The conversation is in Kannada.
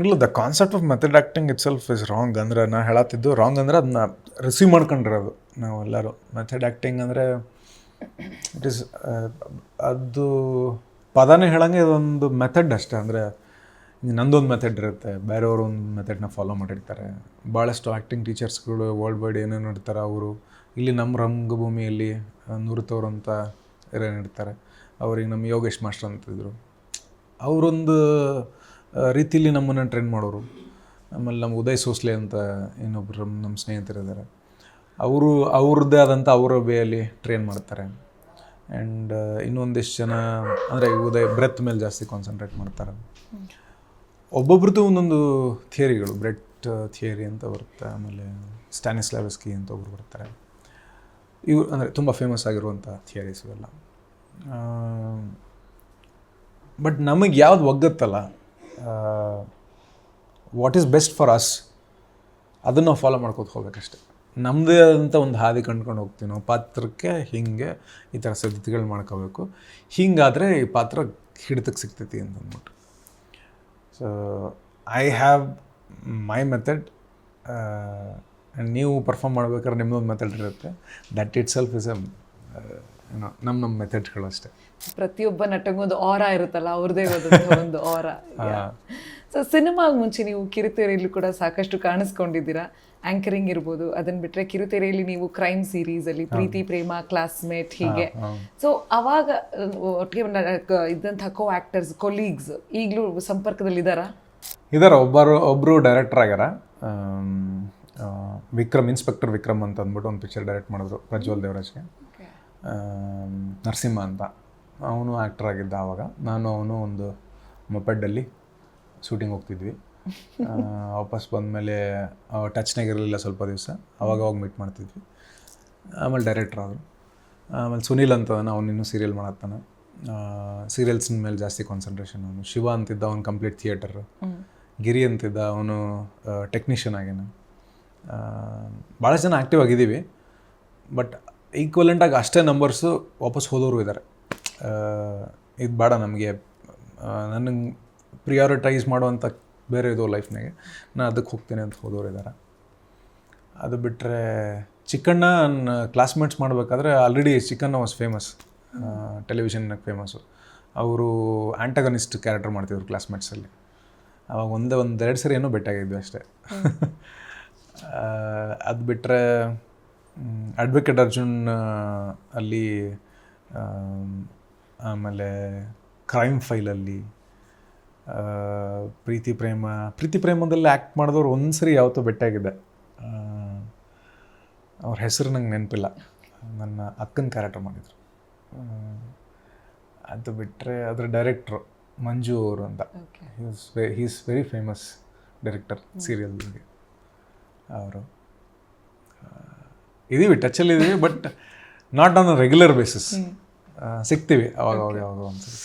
ಇಲ್ಲ the concept of method acting itself is wrong ಅಂದ್ರೆ ನಾ ಹೇಳತ್ತಿದ್ದು ರಾಂಗ್ ಅಂದ್ರೆ ಅದನ್ನ ರಿಸೀವ್ ಮಾಡ್ಕೊಂಡಿರೋದು ನಾವು ಎಲ್ಲರೂ. ಮೆಥಡ್ ಆ್ಯಕ್ಟಿಂಗ್ ಅಂದರೆ ಇಟ್ ಈಸ್ ಅದು ಪದನೇ ಹೇಳಂಗೆ ಇದೊಂದು ಮೆಥಡ್ ಅಷ್ಟೇ. ಅಂದರೆ ನಂದೊಂದು ಮೆಥಡ್ ಇರುತ್ತೆ, ಬೇರೆಯವರು ಒಂದು ಮೆಥಡ್ನ ಫಾಲೋ ಮಾಡಿರ್ತಾರೆ. ಭಾಳಷ್ಟು ಆ್ಯಕ್ಟಿಂಗ್ ಟೀಚರ್ಸ್ಗಳು ವರ್ಲ್ಡ್ ವೈಡ್ ಏನೇನು ಇರ್ತಾರೆ ಅವರು. ಇಲ್ಲಿ ನಮ್ಮ ರಂಗಭೂಮಿಯಲ್ಲಿ ನುರಿತವ್ರು ಅಂತ ಏನೇನು ಇರ್ತಾರೆ. ಅವ್ರಿಗೆ ನಮ್ಮ ಯೋಗೇಶ್ ಮಾಸ್ಟರ್ ಅಂತಿದ್ರು. ಅವರೊಂದು ರೀತಿಲಿ ನಮ್ಮನ್ನು ಟ್ರೈನ್ ಮಾಡೋರು. ಆಮೇಲೆ ನಮ್ಮ ಉದಯ್ ಸೋಸ್ಲೆ ಅಂತ ಇನ್ನೊಬ್ಬರು ನಮ್ಮ ಸ್ನೇಹಿತರಿದ್ದಾರೆ ಅವರು, ಅವ್ರದ್ದೇ ಆದಂಥ ಅವರ ವೇಯಲ್ಲಿ ಟ್ರೈನ್ ಮಾಡ್ತಾರೆ. ಆ್ಯಂಡ್ ಇನ್ನೊಂದಿಷ್ಟು ಜನ ಅಂದರೆ ಉದಯ್ ಬ್ರೆತ್ ಮೇಲೆ ಜಾಸ್ತಿ ಕಾನ್ಸಂಟ್ರೇಟ್ ಮಾಡ್ತಾರೆ. ಒಬ್ಬೊಬ್ರದ್ದು ಒಂದೊಂದು ಥಿಯರಿಗಳು ಬ್ರೆಟ್ ಥಿಯರಿ ಅಂತ ಬರುತ್ತೆ, ಆಮೇಲೆ ಸ್ಟ್ಯಾನಿಸ್ಲಾವೆಸ್ಕಿ ಅಂತ ಒಬ್ರು ಬರ್ತಾರೆ. ಇವು ಅಂದರೆ ತುಂಬ ಫೇಮಸ್ ಆಗಿರುವಂಥ ಥಿಯರೀಸ್ ಇವೆಲ್ಲ. ಬಟ್ ನಮಗೆ ಯಾವ್ದು ಒಗ್ಗತ್ತಲ್ಲ what is best for us ಅದನ್ನು ನಾವು ಫಾಲೋ ಮಾಡ್ಕೋತ ಹೋಗ್ಬೇಕಷ್ಟೆ. ನಮ್ಮದೇ ಆದಂಥ ಒಂದು ಹಾದಿ ಕಂಡ್ಕೊಂಡು ಹೋಗ್ತೀವಿ ನಾವು. ಪಾತ್ರಕ್ಕೆ, ಹೀಗೆ ಈ ಥರ ಸಿದ್ಧತೆಗಳು ಮಾಡ್ಕೋಬೇಕು. ಹಿಂಗಾದರೆ ಈ ಪಾತ್ರ ಹಿಡಿತಕ್ಕೆ ಸಿಗ್ತೈತಿ ಅಂತ ಅಂದ್ಬಿಟ್ಟು. So I have my method ನೀವು ಪರ್ಫಾಮ್ ಮಾಡ್ಬೇಕಾದ್ರೆ ನಿಮ್ಮದೊಂದು ಮೆಥಡ್ ಇರುತ್ತೆ. That itself is a ಏನೋ ನಮ್ಮ ನಮ್ಮ ಮೆಥಡ್ಗಳು ಅಷ್ಟೇ. ಪ್ರತಿಯೊಬ್ಬ ನಟಗೂ ಒಂದು ಆರ ಇರುತ್ತಲ್ಲ ಅವ್ರದೇ ಒಂದು ಆರ ಸೊ ಸಿನಿಮಾಗ ಮುಂಚೆ ನೀವು ಕಿರುತೆರೆಯಲ್ಲಿ ಕೂಡ ಸಾಕಷ್ಟು ಕಾಣಿಸ್ಕೊಂಡಿದ್ದೀರಾ? ಆಂಕರಿಂಗ್ ಇರ್ಬೋದು ಅದನ್ನ ಬಿಟ್ಟರೆ ಕಿರುತೆರೆಯಲ್ಲಿ ನೀವು ಕ್ರೈಮ್ ಸೀರೀಸ್ ಅಲ್ಲಿ ಪ್ರೀತಿ ಪ್ರೇಮ ಕ್ಲಾಸ್ಮೇಟ್ ಹೀಗೆ. ಸೊ ಅವಾಗ ಒಟ್ಟಿಗೆ ಇದ್ದಂಥ ಕೋ ಆಕ್ಟರ್ಸ್ ಕೊಲೀಗ್ಸ್ ಈಗಲೂ ಸಂಪರ್ಕದಲ್ಲಿದ್ದಾರಾ ಇದಾರ ಒಬ್ಬರು ಒಬ್ಬರು ಡೈರೆಕ್ಟರ್ ಆಗ್ಯಾರ. ವಿಕ್ರಮ್ ಇನ್ಸ್ಪೆಕ್ಟರ್ ವಿಕ್ರಮ್ ಅಂತ ಅಂದ್ಬಿಟ್ಟು ಒಂದು ಪಿಕ್ಚರ್ ಡೈರೆಕ್ಟ್ ಮಾಡಿದ್ರು ಪ್ರಜ್ವಲ್ ದೇವರಾಜ್ಗೆ. ನರಸಿಂಹ ಅಂತ. ಅವನು ಆ್ಯಕ್ಟರ್ ಆಗಿದ್ದ ಆವಾಗ. ನಾನು ಅವನು ಒಂದು ಮೊಪೆಡ್ಡಲ್ಲಿ ಶೂಟಿಂಗ್ ಹೋಗ್ತಿದ್ವಿ. ವಾಪಸ್ ಬಂದಮೇಲೆ ಟಚ್ನಾಗ ಇರಲಿಲ್ಲ ಸ್ವಲ್ಪ ದಿವಸ. ಅವಾಗ ಅವಾಗ ಮೀಟ್ ಮಾಡ್ತಿದ್ವಿ. ಆಮೇಲೆ ಡೈರೆಕ್ಟರ್ ಆದರು. ಆಮೇಲೆ ಸುನೀಲ್ ಅಂತ ಅವನು ಇನ್ನೂ ಸೀರಿಯಲ್ ಮಾಡತ್ತಾನೆ. ಸೀರಿಯಲ್ಸ್ನ ಮೇಲೆ ಜಾಸ್ತಿ ಕಾನ್ಸಂಟ್ರೇಷನ್ ಅವನು. ಶಿವ ಅಂತಿದ್ದ ಅವ್ನು ಕಂಪ್ಲೀಟ್ ಥಿಯೇಟರ್ ಗಿರಿ ಅಂತಿದ್ದ ಅವನು ಟೆಕ್ನಿಷಿಯನ್ ಆಗ್ಯಾನ ಭಾಳ ಜನ ಆ್ಯಕ್ಟಿವ್ ಆಗಿದ್ದೀವಿ. ಬಟ್ ಈಕ್ವಲೆಂಟಾಗಿ ಅಷ್ಟೇ ನಂಬರ್ಸು ವಾಪಸ್ ಹೋದವರು ಇದ್ದಾರೆ ಇದು ಬೇಡ ನಮಗೆ. ನನಗೆ ಪ್ರಿಯಾರಿಟೈಸ್ ಮಾಡುವಂಥ ಬೇರೆ ಇದು ಲೈಫ್ನಾಗೆ ನಾನು ಅದಕ್ಕೆ ಹೋಗ್ತೀನಿ ಅಂತ ಹೋದವರು ಇದ್ದಾರೆ ಅದು ಬಿಟ್ಟರೆ ಚಿಕ್ಕಣ್ಣ ನನ್ನ ಕ್ಲಾಸ್ಮೇಟ್ಸ್ ಮಾಡಬೇಕಾದ್ರೆ ಆಲ್ರೆಡಿ ಚಿಕ್ಕಣ್ಣ ವಾಸ್ ಫೇಮಸ್ ಟೆಲಿವಿಷನ್ನಾಗ ಫೇಮಸ್ಸು ಅವರು ಆ್ಯಂಟಗನಿಸ್ಟ್ ಕ್ಯಾರೆಕ್ಟರ್ ಮಾಡ್ತಿದ್ರು ಕ್ಲಾಸ್ಮೇಟ್ಸಲ್ಲಿ ಅವಾಗ ಒಂದೇ ಒಂದು ಎರಡು ಸರಿ ಏನೋ ಬೆಟ್ಟಾಗಿದ್ವಿ ಅಷ್ಟೇ. ಅದು ಬಿಟ್ಟರೆ ಅಡ್ವೊಕೇಟ್ ಅರ್ಜುನ್ ಅಲ್ಲಿ ಆಮೇಲೆ ಕ್ರೈಮ್ ಫೈಲಲ್ಲಿ ಪ್ರೀತಿ ಪ್ರೇಮ ಪ್ರೀತಿ ಪ್ರೇಮದಲ್ಲಿ ಆ್ಯಕ್ಟ್ ಮಾಡಿದವ್ರು ಒಂದು ಸರಿ ಯಾವತ್ತೂ ಬೆಟ್ಟಾಗಿದೆ ಅವ್ರ ಹೆಸರು ನಂಗೆ ನೆನಪಿಲ್ಲ. ನನ್ನ ಅಕ್ಕನ ಕ್ಯಾರೆಕ್ಟರ್ ಮಾಡಿದರು. ಅದು ಬಿಟ್ಟರೆ ಅದರ ಡೈರೆಕ್ಟ್ರು ಮಂಜು ಅವರು ಅಂತ. He's he's very famous director ಸೀರಿಯಲ್ಗೆ ಅವರು. ಇದೀವಿ ಟಚಲ್ಲಿ ಇದೀವಿ but not on a regular basis ಸಿಗ್ತೀವಿ ಅವಾಗ ಅವಾಗ ಯಾವಾಗ ಒಂದ್ಸರಿ